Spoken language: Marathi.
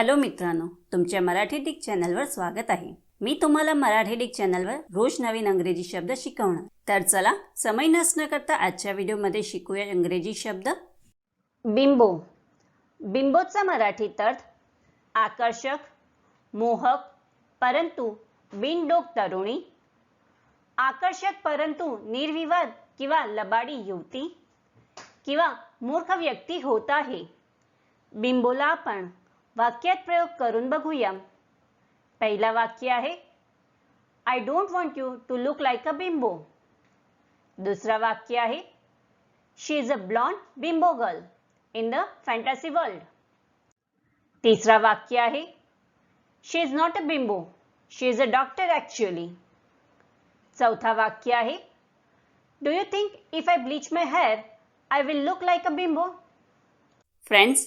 हॅलो मित्रांनो तुमच्या मराठी डिक चॅनलवर स्वागत आहे. मी तुम्हाला मराठी डिक चॅनलवर रोज नवीन अंग्रेजी शब्द शिकवणार. तर चला समय नसणं करता आजच्या व्हिडिओमध्ये शिकूया इंग्रजी शब्द. बिंबो. बिंबोचा मराठीत अर्थ आकर्षक मोहक परंतु बिनडोक तरुणी आकर्षक परंतु निर्विवाद किंवा लबाडी युवती किंवा मूर्ख व्यक्ती होत आहे. बिंबोला आपण वाक्यात प्रयोग करून बघूया. पहिला वाक्य आहे I don't want you to look like a bimbo दुसरा वाक्य आहे she is a blonde bimbo girl in the fantasy world तिसरा वाक्य आहे she is not a bimbo she is a doctor actually चौथा वाक्य आहे do you think if I bleach my hair I will look like a bimbo friends